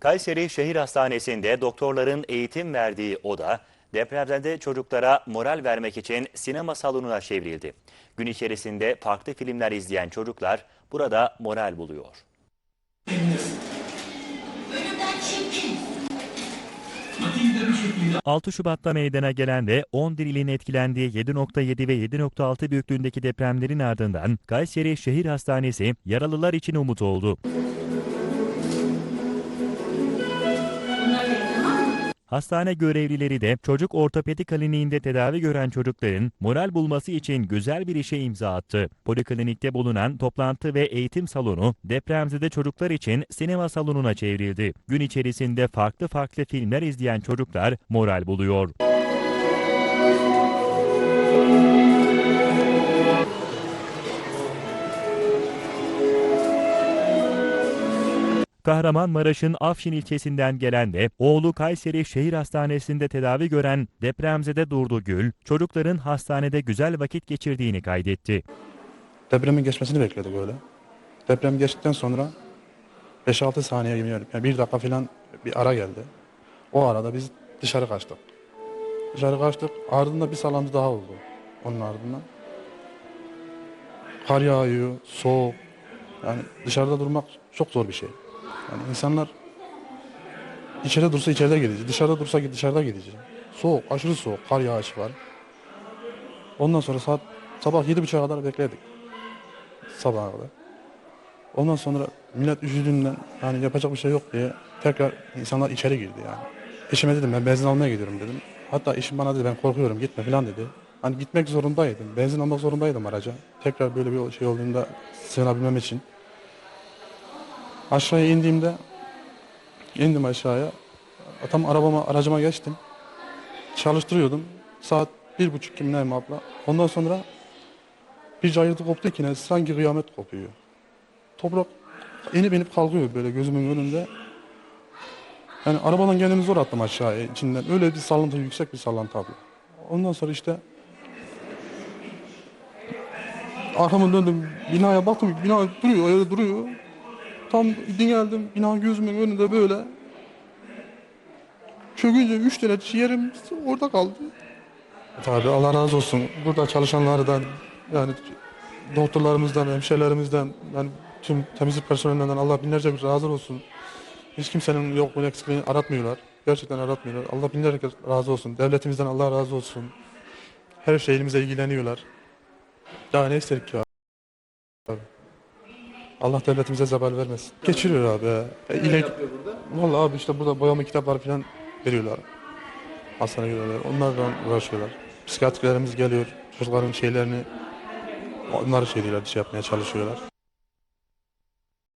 Kayseri Şehir Hastanesi'nde doktorların eğitim verdiği oda depremzede çocuklara moral vermek için sinema salonuna çevrildi. Gün içerisinde farklı filmler izleyen çocuklar burada moral buluyor. Çirkin. 6 Şubat'ta meydana gelen ve 11 ilin etkilendiği 7.7 ve 7.6 büyüklüğündeki depremlerin ardından Kayseri Şehir Hastanesi yaralılar için umut oldu. Hastane görevlileri de çocuk ortopedi kliniğinde tedavi gören çocukların moral bulması için güzel bir işe imza attı. Poliklinikte bulunan toplantı ve eğitim salonu depremzede çocuklar için sinema salonuna çevrildi. Gün içerisinde farklı farklı filmler izleyen çocuklar moral buluyor. Kahramanmaraş'ın Afşin ilçesinden gelen ve oğlu Kayseri Şehir Hastanesi'nde tedavi gören depremzede Durdu Gül, çocukların hastanede güzel vakit geçirdiğini kaydetti. Depremin geçmesini bekledik öyle. Deprem geçtikten sonra 5-6 saniye gibi yani bir dakika falan bir ara geldi. O arada biz dışarı kaçtık. Dışarı kaçtık. Ardında bir sallantı daha oldu. Onun ardından. Kar yağıyor, soğuk. Yani dışarıda durmak çok zor bir şey. Yani insanlar içeride dursa içeride gidecek, dışarıda dursa dışarıda gidecek. Soğuk, aşırı soğuk, kar yağışı var. Ondan sonra saat sabah yedi buçuğa kadar bekledik sabaha kadar. Ondan sonra millet üşüdüğünden yani yapacak bir şey yok diye tekrar insanlar içeri girdi yani. Eşime dedim ben benzin almaya gidiyorum dedim. Hatta eşim bana dedi ben korkuyorum gitme falan dedi. Hani gitmek zorundaydım. Benzin almak zorundaydım araca. Tekrar böyle bir şey olduğunda sığınabilmem için. Aşağıya indiğimde indim aşağıya. Tam arabama aracıma geçtim. Çalıştırıyordum. Saat bir buçuk kim neyim abla. Ondan sonra bir cayırtı koptu ki ne sanki kıyamet kopuyor. Toprak inip inip kalkıyor böyle gözümün önünde. Yani arabadan kendimi zor attım aşağıya içinden. Öyle bir sallantı, yüksek bir sallantı abla. Ondan sonra işte arkamı döndüm, binaya baktım, bina duruyor, öyle duruyor. Tam geldim, bina gözümün önünde böyle. Çökünce üç tane yerim orada kaldı. Tabii Allah razı olsun. Burada çalışanlardan yani doktorlarımızdan, hemşehrilerimizden, yani tüm temizlik personelinden Allah binlerce bir razı olsun. Hiç kimsenin yokluğunu eksikliğini aratmıyorlar. Gerçekten aratmıyorlar. Allah binlerce razı olsun. Devletimizden Allah razı olsun. Her şeyimize ilgileniyorlar. Daha ne istedik ki? Allah devletimize zeval vermesin. Geçiriyor abi. E, ile... Vallahi abi işte burada boyama kitapları falan veriyorlar. Hastaneye gidiyorlar. Onlarla uğraşıyorlar. Psikiyatriklerimiz geliyor. Çocukların şeylerini onları şey diyorlar, şey yapmaya çalışıyorlar.